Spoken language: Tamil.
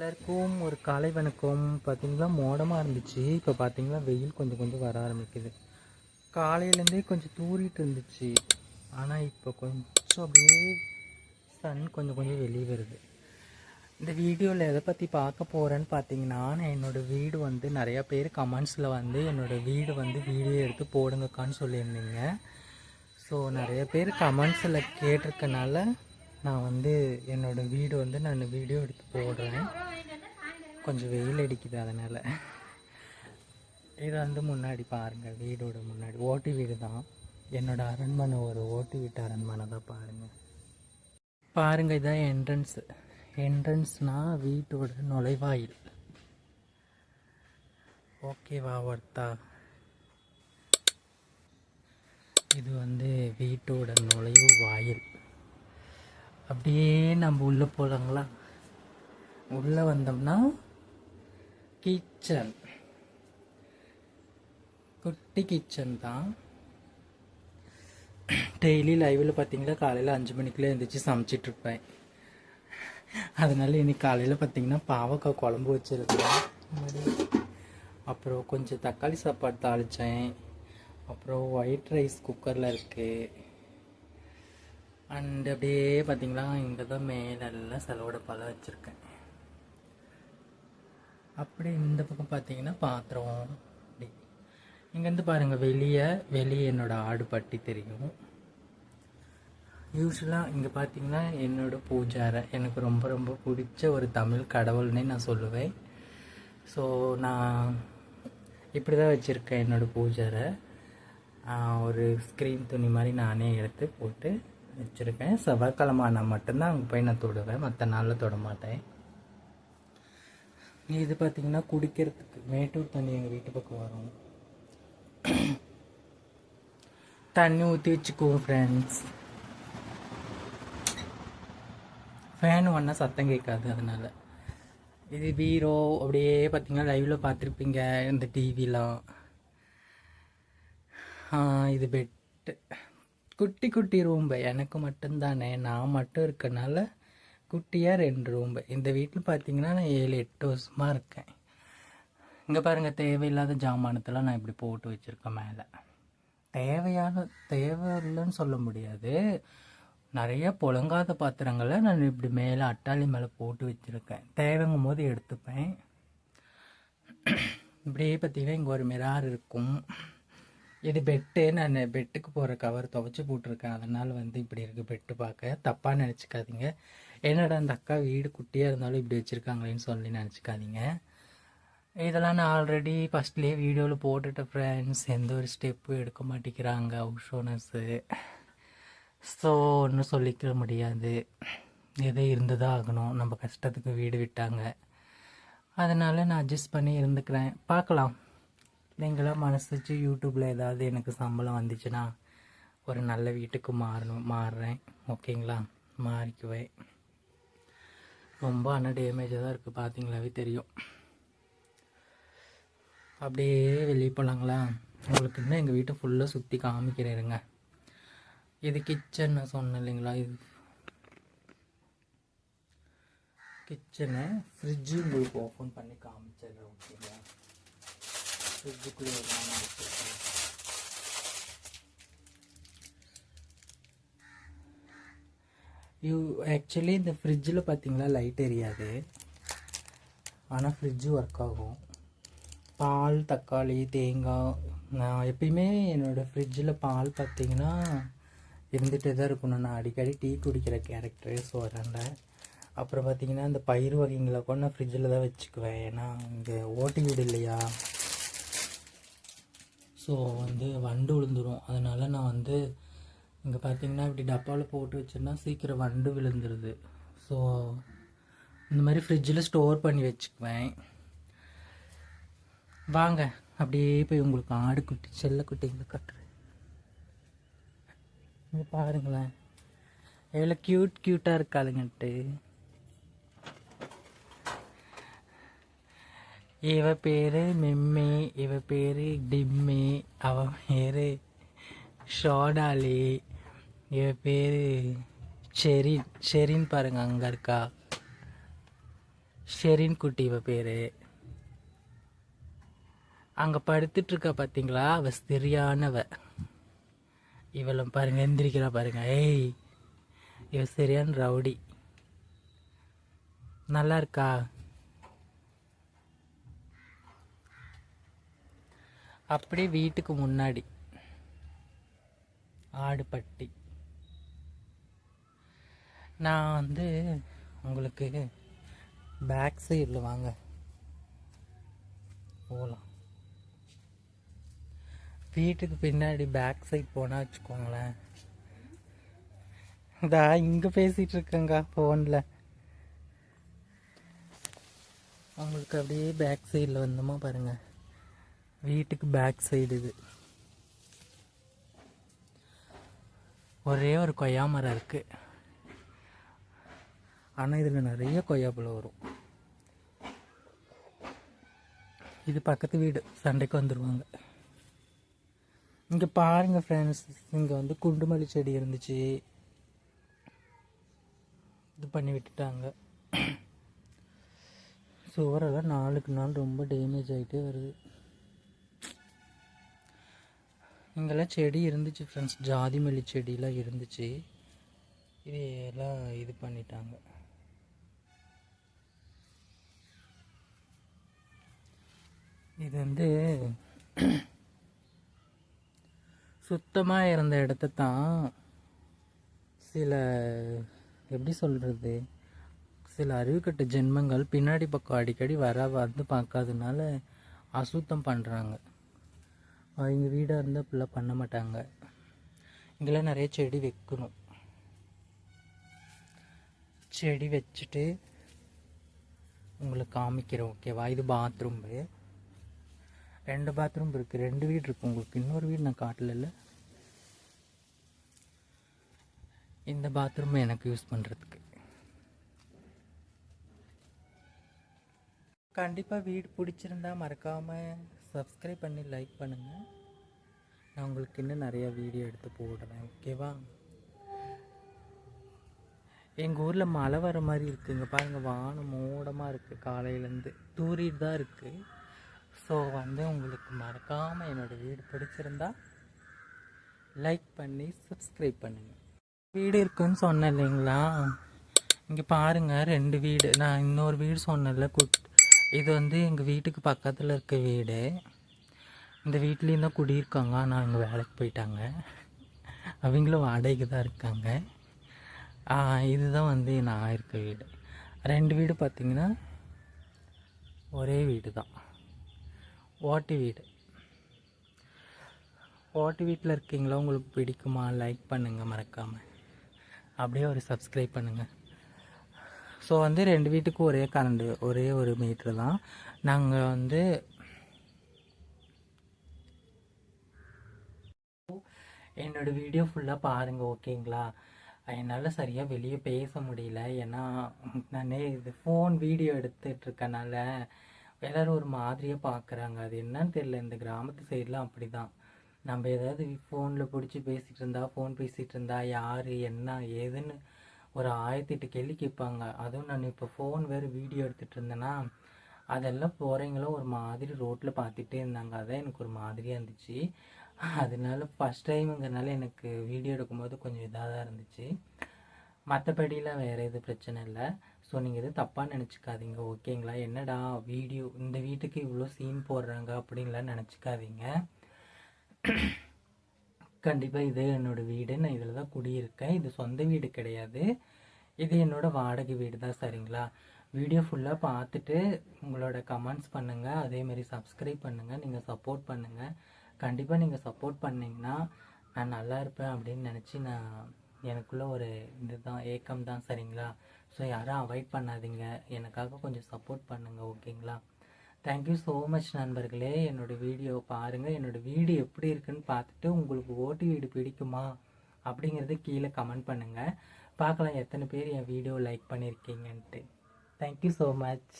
எல்லாருக்கும் ஒரு காலை வணக்கம். பார்த்தீங்களா மோடமாக இருந்துச்சு. இப்போ பார்த்தீங்களா வெயில் கொஞ்சம் கொஞ்சம் வர ஆரம்பிக்குது. காலையிலேருந்தே கொஞ்சம் தூரிட்டு இருந்துச்சு. ஆனால் இப்போ கொஞ்சம் அப்படியே சன் கொஞ்சம் கொஞ்சம் வெளியே வருது. இந்த வீடியோவில் எதை பற்றி பார்க்க போகிறேன்னு பார்த்தீங்கன்னா நான் என்னோடய வீடு வந்து நிறையா பேர் கமெண்ட்ஸில் வந்து என்னோடய வீடு வந்து வீடியோ எடுத்து போடுங்கக்கான்னு சொல்லியிருந்தீங்க. ஸோ நிறைய பேர் கமெண்ட்ஸில் கேட்டிருக்கனால நான் வந்து என்னோடய வீடு வந்து நான் வீடியோ எடுத்து போடுறேன். கொஞ்சம் வெயில் அடிக்குது அதனால். இது வந்து முன்னாடி பாருங்கள் வீடோட முன்னாடி. ஓட்டு வீடு தான். என்னோட அரண்மனை ஒரு ஓட்டு வீட்டு அரண்மனை தான் பாருங்கள் பாருங்கள் இதான் என்ட்ரன்ஸு என்ட்ரன்ஸ்னால் வீட்டோட நுழைவாயில். ஓகேவா ஒர்த்தா? இது வந்து வீட்டோட நுழைவு வாயில். அப்படியே நம்ம உள்ளே போகலாங்களா உள்ளே வந்தோம்னா கிச்சன் குட்டி கிச்சன் தான். டெய்லி லைவில் பார்த்தீங்கன்னா காலையில் அஞ்சு மணிக்குள்ளே எழுந்திரிச்சு சமைச்சிட்ருப்பேன் அதனால இன்னைக்கு காலையில் பார்த்தீங்கன்னா பாவக்காய் குழம்பு வச்சுருக்கேன் அப்புறம் கொஞ்சம் தக்காளி சாப்பாடு தாளித்தேன் அப்புறம் ஒயிட் ரைஸ் குக்கரில் இருக்குது அண்ட் அப்படியே பார்த்தீங்களா இங்கே தான் மேலெல்லாம் செலவோட பழம் வச்சுருக்கேன். அப்படி இந்த பக்கம் பார்த்தீங்கன்னா பாத்திரம் அப்படி. இங்கேருந்து பாருங்கள் வெளியே வெளியே என்னோட ஆடு பட்டி தெரியும். யூஸ்வலாக இங்கே பார்த்தீங்கன்னா என்னோடய பூஜாரை எனக்கு ரொம்ப ரொம்ப பிடிச்ச ஒரு தமிழ் கடவுள்னே நான் சொல்லுவேன். ஸோ நான் இப்படி தான் வச்சுருக்கேன் என்னோடய பூஜாரை. ஒரு ஸ்க்ரீன் துணி மாதிரி நானே எடுத்து போட்டு வச்சுருக்கேன். செவ்வாய்க்கிழமை ஆனால் மட்டும்தான் அங்கே போய் நான் தொடுவேன் மற்ற நாளில் தொட மாட்டேன். இது பார்த்தீங்கன்னா குடிக்கிறதுக்கு மேட்டூர் தண்ணி எங்கள் வீட்டு பக்கம் வரும். தண்ணி ஊற்றி வச்சுக்குவோம் ஃப்ரெண்ட்ஸ் ஃபேன் ஒன்றா சத்தம் கேட்காது அதனால். இது பீரோ அப்படியே பார்த்தீங்கன்னா லைவில் பார்த்துருப்பீங்க இந்த டிவிலாம் இது பெட்டு குட்டி குட்டி ரூம்பு. எனக்கு மட்டும்தானே நான் மட்டும் இருக்கனால குட்டியாக ரெண்டு ரூம்பு. இந்த வீட்டில் பார்த்தீங்கன்னா நான் ஏழு எட்டு வருஷமாக இருக்கேன். இங்கே பாருங்கள் தேவையில்லாத ஜாமானத்தெல்லாம் நான் இப்படி போட்டு வச்சுருக்கேன் மேலே. தேவையான தேவை இல்லைன்னு சொல்ல முடியாது. நிறைய புழங்காத பாத்திரங்களை நான் இப்படி மேலே அட்டாளி மேலே போட்டு வச்சுருக்கேன். தேவைங்கும் போது எடுத்துப்பேன். இப்படியே பார்த்தீங்கன்னா இங்கே ஒரு மிரார் இருக்கும். இது பெட்டு நான் பெட்டுக்கு போகிற கவர் துவைச்சி போட்டிருக்கேன். அதனால் வந்து இப்படி இருக்குது பெட்டு பார்க்க. தப்பாக நினச்சிக்காதீங்க. என்னடா அந்த அக்கா வீடு குட்டியாக இருந்தாலும் இப்படி வச்சுருக்காங்களேன்னு சொல்லி நினச்சிக்காதீங்க. இதெல்லாம் நான் ஆல்ரெடி ஃபஸ்ட்லேயே வீடியோவில் போட்டுட்டேன் ஃப்ரெண்ட்ஸ் எந்த ஒரு ஸ்டெப்பும் எடுக்க மாட்டேங்கிறாங்க ஹவுஸ் ஓனர்ஸு ஸோ ஒன்றும் சொல்லிக்க முடியாது. எதோ இருந்துதான் ஆகணும். நம்ம கஷ்டத்துக்கு வீடு விட்டாங்க. அதனால் நான் அட்ஜஸ்ட் பண்ணி இருந்துக்கிறேன். பார்க்கலாம். நீங்களாம் மனசு வச்சு யூடியூப்பில் ஏதாவது எனக்கு சம்பளம் வந்துச்சுன்னா ஒரு நல்ல வீட்டுக்கு மாறணும் மாறுறேன். ஓகேங்களா? மாறிக்குவேன் ரொம்ப ஆனால் டேமேஜாக தான் இருக்குது பார்த்தீங்களாவே தெரியும். அப்படியே வெளியே போகலாங்களா உங்களுக்கு இன்னும் எங்கள் வீட்டை ஃபுல்லாக சுற்றி காமிக்கிறேருங்க இது கிச்சன் சொன்னேன் இல்லைங்களா? இது கிச்சனை ஃப்ரிட்ஜு உங்களுக்கு ஓப்பன் பண்ணி காமிச்சிடுறேன் ஓகேங்களா ஃப்ரிட்ஜுக்குள்ளே வச்சுருக்கேன் யூ ஆக்சுவலி இந்த ஃப்ரிட்ஜில் பார்த்தீங்களா லைட் எரியாது. ஆனால் ஃப்ரிட்ஜு ஒர்க் ஆகும். பால் தக்காளி தேங்காய் நான் எப்பயுமே என்னோடய ஃப்ரிட்ஜில் பால் பார்த்தீங்கன்னா இருந்துகிட்டே தான் இருக்கணும் நான் அடிக்கடி டீ குடிக்கிற கேரக்டர் ஸோ அதனால். அப்புறம் பார்த்தீங்கன்னா இந்த பயிர் வகைங்களை கூட நான் ஃப்ரிட்ஜில் தான் வச்சுக்குவேன். ஏன்னா இங்கே ஓட்டி வீடு இல்லையா? ஸோ வந்து வண்டு விழுந்துடும் அதனால் நான் வந்து இங்கே பார்த்தீங்கன்னா இப்படி டப்பாவில் போட்டு வச்சேன்னா சீக்கிரம் வண்டு விழுந்துருது. ஸோ இந்த மாதிரி ஃப்ரிட்ஜில் ஸ்டோர் பண்ணி வச்சுக்குவேன். வாங்க அப்படியே போய் உங்களுக்கு ஆடு குட்டி செல்ல குட்டிங்களை கட்டுறேன். இங்கே பாருங்களேன். எவ்வளோ க்யூட் க்யூட்டாக இருக்காளுங்கன்ட்டு. இவ பேர் மெம்மி இவ பேர் டிம்மி அவ பேர் ஷோடாலி இவ பேர் ஷெரின் ஷெரின் பாருங்க அங்கே இருக்கா. ஷெரின் குட்டி இவ பேர். அங்கே படுத்துட்டு இருக்கா பார்த்தீங்களா அவ சரியானவ இவளும் பாருங்க எந்திரிக்கிறா பாருங்க. ஏய் இவ சரியான ரவுடி. நல்லா இருக்கா? அப்படியே வீட்டுக்கு முன்னாடி. ஆடுபட்டி நான் வந்து உங்களுக்கு பேக் சைடில் வாங்க. போகலாம் வீட்டுக்கு பின்னாடி பேக் சைட் போனால் வச்சுக்கோங்களேன். இதா இங்கே பேசிகிட்டு இருக்கேங்க ஃபோனில் உங்களுக்கு அப்படியே பேக் சைடில் வந்தோமா பாருங்கள் வீட்டுக்கு பேக் சைடு இது. ஒரே ஒரு கொய்யா மரம் இருக்கு. ஆனால் இதில் நிறைய கொய்யாப்பழம் வரும். இது பக்கத்து வீடு. சண்டைக்கு வந்துடுவாங்க இங்கே பாருங்க ஃப்ரெண்ட்ஸ் இங்கே வந்து குண்டுமல்லி செடி இருந்துச்சு. இது பண்ணி விட்டுட்டாங்க. சுவரெல்லாம் நாளுக்கு நாள் ரொம்ப டேமேஜ் ஆகிட்டே வருது. இங்கெல்லாம் செடி இருந்துச்சு ஃப்ரெண்ட்ஸ் ஜாதி மல்லி செடியெலாம் இருந்துச்சு. இது எல்லாம் இது பண்ணிட்டாங்க. இது வந்து சுத்தமாக இருந்த இடத்த தான் சில எப்படி சொல்கிறது சில அறிவுக்கட்ட ஜென்மங்கள் பின்னாடி பக்கம் அடிக்கடி வர வந்து பார்க்காதனால அசுத்தம் பண்ணுறாங்க அவங்க வீடாக இருந்தால் இப்படிலாம் பண்ண மாட்டாங்க. இங்கெல்லாம் நிறைய செடி வைக்கணும். செடி வச்சுட்டு உங்களுக்கு காமிக்கிறேன் ஓகேவா இது பாத்ரூம்பு ரெண்டு பாத்ரூம் இருக்குது ரெண்டு வீடு இருக்குது உங்களுக்கு. இன்னொரு வீடு நான் காட்டல இந்த பாத்ரூம் எனக்கு யூஸ் பண்ணுறதுக்கு கண்டிப்பாக வீடு பிடிச்சிருந்தா மறக்காமல் சப்ஸ்கிரைப் பண்ணி லைக் பண்ணுங்கள் நான் உங்களுக்கு இன்னும் நிறையா வீடியோ எடுத்து போடுறேன் ஓகேவா எங்கள் ஊரில் மழை வர மாதிரி இருக்குங்க. பாருங்கள் வானம் மூடமாக இருக்குது காலையிலேருந்து தூரிட்டு தான் இருக்குது ஸோ வந்து உங்களுக்கு மறக்காமல் என்னோடய வீடு பிடிச்சிருந்தா லைக் பண்ணி சப்ஸ்கிரைப் பண்ணுங்கள் வீடு இருக்குன்னு சொன்னேன் இல்லைங்களா? இங்கே பாருங்கள் ரெண்டு வீடு. நான் இன்னொரு வீடு சொன்னேன்ல குட் இது வந்து எங்கள் வீட்டுக்கு பக்கத்தில் இருக்க வீடு. இந்த வீட்லேயும் தான் குடியிருக்காங்க. ஆனால் அவங்க வேலைக்கு போயிட்டாங்க. அவங்களும் வாடகைக்கு தான் இருக்காங்க. இதுதான் வந்து நான் இருக்க வீடு. ரெண்டு வீடு பார்த்திங்கன்னா ஒரே வீடு தான் ஓட்டு வீடு. ஓட்டு வீட்டில் இருக்கீங்களா? உங்களுக்கு பிடிக்குமா? லைக் பண்ணுங்கள் மறக்காமல் அப்படியே ஒரு சப்ஸ்கிரைப் பண்ணுங்கள் ஸோ வந்து ரெண்டு வீட்டுக்கும் ஒரே கரண்டு ஒரே ஒரு மீட்ரு தான். நாங்கள் வந்து என்னோடய வீடியோ ஃபுல்லாக பாருங்கள் ஓகேங்களா என்னால் சரியாக வெளியே பேச முடியல. ஏன்னா நான் இது ஃபோன் வீடியோ எடுத்துகிட்ருக்கனால எல்லோரும் ஒரு மாதிரியாக பார்க்குறாங்க அது என்னன்னு தெரியல. இந்த கிராமத்து சைட்லாம் அப்படி தான் நம்ம ஏதாவது ஃபோனில் பிடிச்சி பேசிகிட்டு இருந்தா ஃபோன் பேசிகிட்டு இருந்தா யார் என்ன ஏதுன்னு ஒரு ஆயிரத்தி எட்டு கேள்வி கேட்பாங்க. அதுவும் நான் இப்போ ஃபோன் வேறு வீடியோ எடுத்துகிட்டு இருந்தேன்னா அதெல்லாம் போகிறவங்களும் ஒரு மாதிரி ரோட்டில் பார்த்துட்டே இருந்தாங்க. அதான் எனக்கு ஒரு மாதிரியாக இருந்துச்சு. அதனால ஃபஸ்ட் டைமுங்கிறனால எனக்கு வீடியோ எடுக்கும்போது கொஞ்சம் இதாக தான் இருந்துச்சு. மற்றபடிலாம் வேறு எதுவும் பிரச்சனை இல்லை. ஸோ நீங்கள் எதுவும் தப்பாக நினச்சிக்காதீங்க. ஓகேங்களா என்னடா வீடியோ இந்த வீட்டுக்கு இவ்வளோ சீன் போடுறாங்க அப்படின்லாம் நினச்சிக்காதீங்க. கண்டிப்பாக இது என்னோடய வீடு நான் இதில் தான் குடியிருக்கேன். இது சொந்த வீடு கிடையாது. இது என்னோடய வாடகை வீடு தான் சரிங்களா? வீடியோ ஃபுல்லாக பார்த்துட்டு உங்களோட கமெண்ட்ஸ் பண்ணுங்கள் அதேமாரி சப்ஸ்கிரைப் பண்ணுங்கள் நீங்கள் சப்போர்ட் பண்ணுங்கள் கண்டிப்பாக நீங்கள் சப்போர்ட் பண்ணிங்கன்னா நான் நல்லா இருப்பேன் அப்படின்னு நினச்சி நான் எனக்குள்ளே ஒரு இதுதான் ஏக்கம் தான் சரிங்களா? ஸோ யாரும் அவாய்ட் பண்ணாதீங்க. எனக்காக கொஞ்சம் சப்போர்ட் பண்ணுங்கள் ஓகேங்களா தேங்க்யூ ஸோ மச் நண்பர்களே. என்னோடய வீடியோ பாருங்கள் என்னோடய வீடு எப்படி இருக்குன்னு பார்த்துட்டு உங்களுக்கு ஓட்டு வீடு பிடிக்குமா அப்படிங்கிறது கீழே கமெண்ட் பண்ணுங்கள் பார்க்கலாம் எத்தனை பேர் என் வீடியோ லைக் பண்ணியிருக்கீங்கன்ட்டு தேங்க்யூ ஸோ மச்